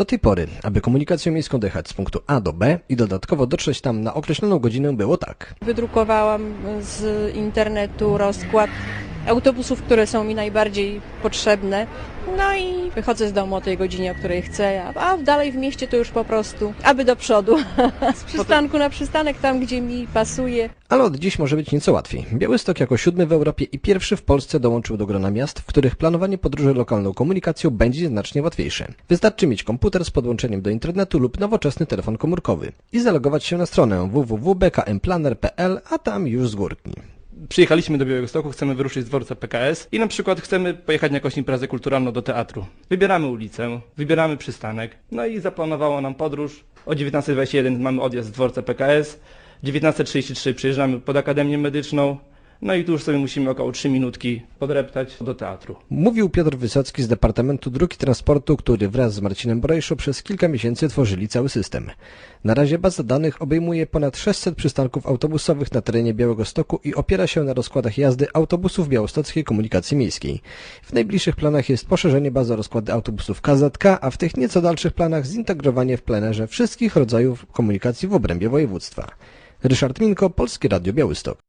Do tej pory, aby komunikacją miejską dojechać z punktu A do B i dodatkowo dotrzeć tam na określoną godzinę było tak. Wydrukowałam z internetu rozkład autobusów, które są mi najbardziej potrzebne. No i wychodzę z domu o tej godzinie, o której chcę, a, dalej w mieście to już po prostu, aby do przodu. Z przystanku na przystanek, tam gdzie mi pasuje. Ale od dziś może być nieco łatwiej. Białystok jako siódmy w Europie i pierwszy w Polsce dołączył do grona miast, w których planowanie podróży lokalną komunikacją będzie znacznie łatwiejsze. Wystarczy mieć komputer z podłączeniem do internetu lub nowoczesny telefon komórkowy i zalogować się na stronę www.bkmplanner.pl, a tam już z górki. Przyjechaliśmy do Białegostoku, chcemy wyruszyć z dworca PKS i na przykład chcemy pojechać na jakąś imprezę kulturalną do teatru. Wybieramy ulicę, wybieramy przystanek, no i zaplanowało nam podróż. O 19.21 mamy odjazd z dworca PKS, 19.33 przyjeżdżamy pod Akademię Medyczną, no i tu już sobie musimy około 3 minutki podreptać do teatru. Mówił Piotr Wysocki z Departamentu Dróg i Transportu, który wraz z Marcinem Borejszu przez kilka miesięcy tworzyli cały system. Na razie baza danych obejmuje ponad 600 przystanków autobusowych na terenie Białegostoku i opiera się na rozkładach jazdy autobusów białostockiej komunikacji miejskiej. W najbliższych planach jest poszerzenie bazy rozkłady autobusów KZK, a w tych nieco dalszych planach zintegrowanie w plenerze wszystkich rodzajów komunikacji w obrębie województwa. Ryszard Minko, Polskie Radio Białystok.